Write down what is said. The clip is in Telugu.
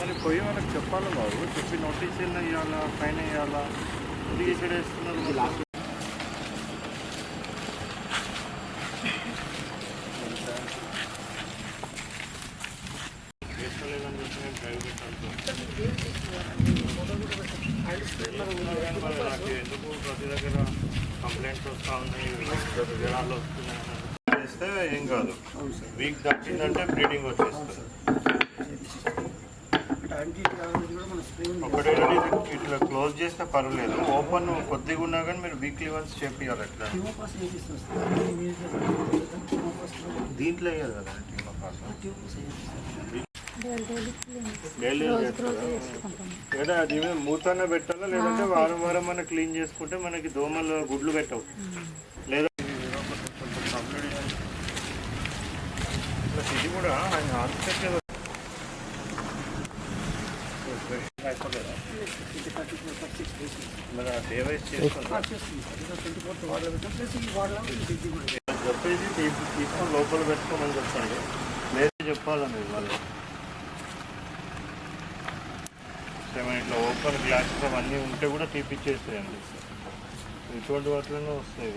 మరి పోయి వాళ్ళకి చెప్పాలి బాబు చెప్పి నోటీస్ ఇవ్వాలా ఫైన్ వేయాలా వేస్తున్నారు నాకు ఎందుకు ప్రతి దగ్గర కంప్లైంట్స్ వస్తూ ఉన్నాయి వస్తున్నాయి చేస్తే ఏం కాదు. వీక్ తగ్గిందంటే బ్లీడింగ్ వచ్చేస్తుంది. ఒకటే ఇట్లా క్లోజ్ చేస్తే పర్వాలేదు. ఓపెన్ కొద్దిగా ఉన్నా కానీ మీరు వీక్లీ వన్స్ చేపియాలి అట్లా దీంట్లో వేయాలి కదా డైలీ లేదా అది మూతనే పెట్టాలా? లేదంటే వారం వారం మనం క్లీన్ చేసుకుంటే మనకి దోమలు గుడ్లు పెట్టవు. లేదా కూడా ఆయన ఆర్కిటెక్చర్ చెప్పేసి తీసుకొని లోపల పెట్టుకోమని చెప్పండి లేదు చెప్పాలని వాళ్ళు సేమ ఇట్లా ఓపెన్ గ్లాసెస్ అవన్నీ ఉంటే కూడా తీపిచ్చేసేయండి. ఇటువంటి వాటిలోనే వస్తాయి.